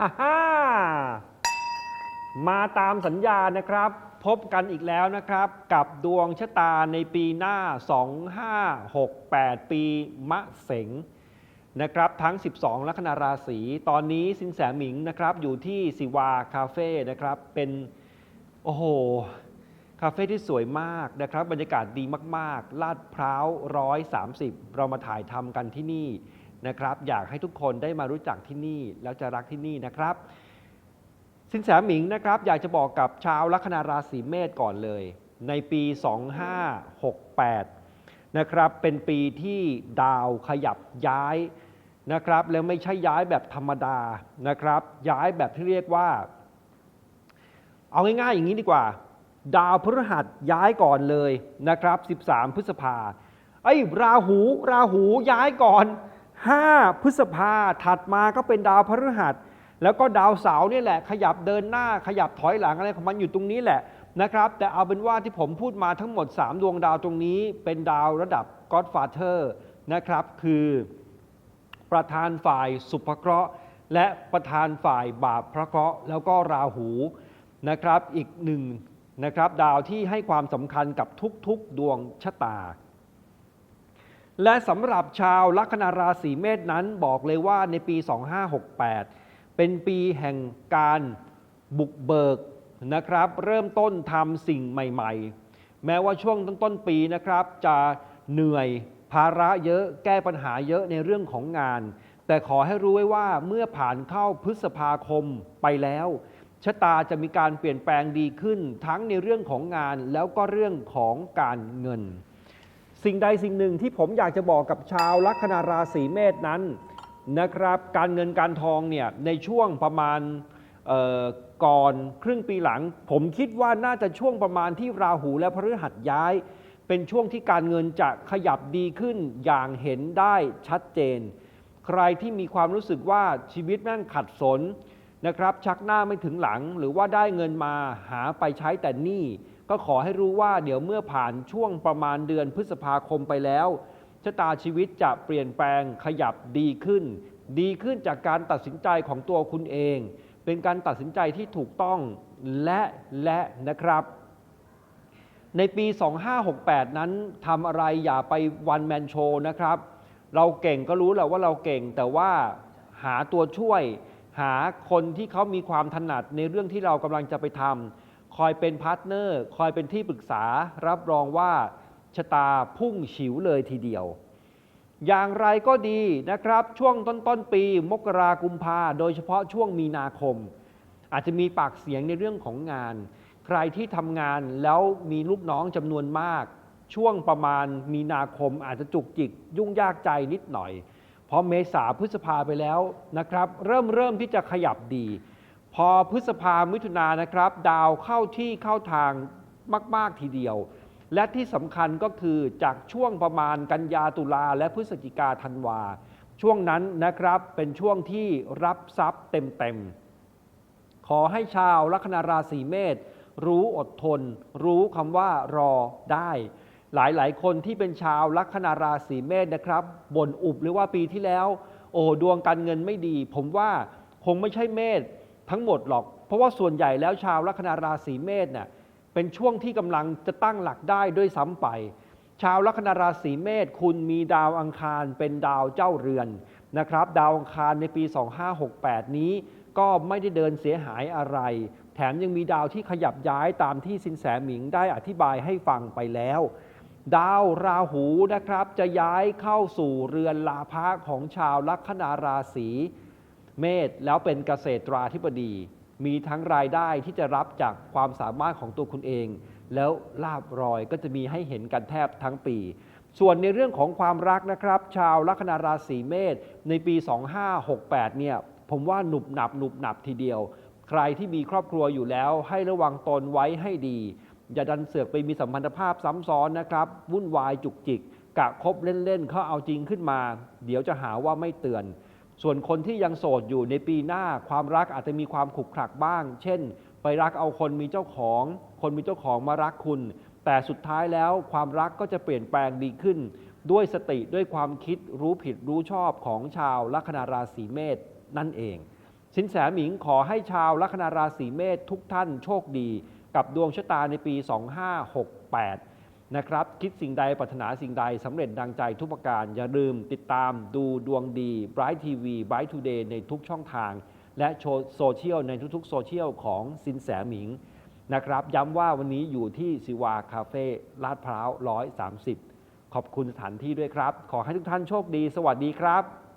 ฮ่ามาตามสัญญานะครับ พบกันอีกแล้วนะครับ กับดวงชะตาในปีหน้า 2568 ปีมะเสงนะครับทั้ง 12 ลัคนาราศีตอนนี้สินแสหมิงนะครับ อยู่ที่สิวาคาเฟ่นะครับ เป็นโอ้โหคาเฟ่ที่สวยมากนะครับ บรรยากาศดีมาก ๆ ลาดพร้าว 130 เรามาถ่ายทำกันที่นี่ นะครับ อยากให้ทุกคนได้มารู้จักที่นี่ แล้วจะรักที่นี่นะครับ สินแสหมิงนะครับ อยากจะบอกกับชาวลัคนาราศีเมษก่อนเลย ในปี 2568 นะครับ เป็นปีที่ดาวขยับย้ายนะครับ แล้วไม่ใช่ย้ายแบบธรรมดานะครับ ย้ายแบบที่เรียกว่า เอาง่ายๆอย่างนี้ดีกว่า ดาวพฤหัสย้ายก่อนเลยนะครับ 13 พฤษภาไอ้ราหู ราหูย้ายก่อน 5 พฤษภาถัดมาก็เป็นดาวพฤหัส แล้วก็ดาวเสาร์นี่แหละ ขยับเดินหน้าขยับถอยหลังอะไรของมันอยู่ตรงนี้แหละนะครับแต่เอาเป็นว่าที่ผมพูดมาทั้งหมด 3 ดวงดาวตรงนี้ เป็นดาวระดับ Godfather นะครับ คือประธานฝ่ายสุภเคราะห์ และประธานฝ่ายบาปพระเคราะห์ แล้วก็ราหูนะครับอีกหนึ่งนะครับดาวที่ให้ความสำคัญกับทุกๆ ดวงชะตา และสำหรับชาวลัคนาราศีเมษนั้นบอกเลยว่าในปี 2568 เป็นปีแห่งการบุกเบิกนะครับ เริ่มต้นทำสิ่งใหม่ ๆ แม้ว่าช่วงต้นๆปีนะครับ จะเหนื่อยภาระเยอะแก้ปัญหาเยอะในเรื่องของงาน แต่ขอให้รู้ไว้ว่าเมื่อผ่านเข้าพฤษภาคมไปแล้วชะตาจะมีการเปลี่ยนแปลงดีขึ้น ทั้งในเรื่องของงานแล้วก็เรื่องของการเงิน สิ่งใดสิ่งหนึ่งที่ผมอยากจะบอกกับชาวลัคนาราศีเมษนั้นนะครับการเงินการทองเนี่ยในช่วงประมาณก่อนครึ่งปีหลัง ผมคิดว่าน่าจะช่วงประมาณที่ราหูและพฤหัสย้าย เป็นช่วงที่การเงินจะขยับดีขึ้นอย่างเห็นได้ชัดเจน ใครที่มีความรู้สึกว่าชีวิตแม่งขัดสนนะครับชักหน้าไม่ถึงหลังหรือว่าได้เงินมาหาไปใช้แต่หนี้ ก็ขอให้รู้ว่าเดี๋ยวเมื่อผ่านช่วงประมาณเดือนพฤษภาคมไปแล้วชะตาชีวิตจะเปลี่ยนแปลงขยับดีขึ้น ดีขึ้นจากการตัดสินใจของตัวคุณเอง เป็นการตัดสินใจที่ถูกต้องและและนะครับ ในปี 2568 นั้นทำอะไรอย่าไปวันแมนโชนะครับ เราเก่งก็รู้แหละว่าเราเก่งแต่ว่าหาตัวช่วย หาคนที่เขามีความถนัดในเรื่องที่เรากำลังจะไปทำ คอยเป็นพาร์ทเนอร์ คอยเป็นที่ปรึกษา รับรองว่าชะตาพุ่งฉิวเลยทีเดียว อย่างไรก็ดีนะครับ ช่วงต้นต้นปี มกรากุมภาโดยเฉพาะช่วงมีนาคม อาจจะมีปากเสียงในเรื่องของงาน ใครที่ทำงานแล้วมีลูกน้องจำนวนมาก ช่วงประมาณมีนาคมอาจจะจุกจิก ยุ่งยากใจนิดหน่อยพอเมษาพฤษภาไปแล้วนะครับ เริ่มเริ่มที่จะขยับดี พอพฤษภามิถุนานนะครับ ดาวเข้าที่เข้าทางมาก ๆ ทีเดียว และที่สำคัญก็คือจากช่วงประมาณกันยาตุลาและพฤศจิกาธันวา ช่วงนั้นนะครับเป็นช่วงที่รับทรัพย์เต็ม ๆ ขอให้ชาวลัคนาราศีเมษรู้อดทน รู้คำว่ารอได้ หลายๆ คนที่เป็นชาวลัคนาราศีเมษนะครับบ่นอุบหรือว่าปีที่แล้ว โอ้ดวงการเงินไม่ดี ผมว่าคงไม่ใช่เมษ ทั้งหมดหรอก เพราะว่าส่วนใหญ่แล้วชาวลัคนาราศีเมษเนี่ยเป็นช่วงที่กำลังจะตั้งหลักได้ด้วยซ้ำไป ชาวลัคนาราศีเมษคุณมีดาวอังคารเป็นดาวเจ้าเรือนนะครับ ดาวอังคารในปี 2568 นี้ ก็ไม่ได้เดินเสียหายอะไร แถมยังมีดาวที่ขยับย้ายตามที่สินแสหมิงได้อธิบายให้ฟังไปแล้ว ดาวราหูนะครับจะย้ายเข้าสู่เรือนลาภะของชาวลัคนาราศี เมษแล้วเป็นเกษตราธิบดี มีทั้งรายได้ที่จะรับจากความสามารถของตัวคุณเอง แล้วลาบรอยก็จะมีให้เห็นกันแทบทั้งปี ส่วนในเรื่องของความรักนะครับ ชาวลัคนาราศีเมษในปี 2568 เนี่ยผมว่าหนุบหนับหนุบหนับทีเดียว ใครที่มีครอบครัวอยู่แล้ว ให้ระวังตนไว้ให้ดี อย่าดันเสือกไปมีสัมพันธภาพซ้ำซ้อนนะครับวุ่นวายจุกจิกกะคบเล่นๆเขาเอาจริงขึ้นมา เดี๋ยวจะหาว่าไม่เตือน ส่วนคนที่ยังโสดอยู่ในปีหน้าความรักอาจจะมีความขลุกขลักบ้าง เช่น ไปรักเอาคนมีเจ้าของ คนมีเจ้าของมารักคุณ แต่สุดท้ายแล้วความรักก็จะเปลี่ยนแปลงดีขึ้น ด้วยสติด้วยความคิดรู้ผิดรู้ชอบของชาวลัคนาราศีเมษนั่นเองสสินแสหมิงขอให้ชาวลัคนาราศีเมษทุกท่านโชคดี กับดวงชะตาในปี 2568 นะครับ คิดสิ่งใดปรารถนาสิ่งใดสำเร็จดังใจทุกประการ อย่าลืมติดตามดูดวงดี Bright TV Bright Today ในทุกช่องทาง และโซเชียลในทุกๆ โซเชียลของสินแสหมิงนะครับ ย้ำว่าวันนี้อยู่ที่สิวาคาเฟ่ลาดพร้าว 130 ขอบคุณสถานที่ด้วยครับ ขอให้ทุกท่านโชคดี สวัสดีครับ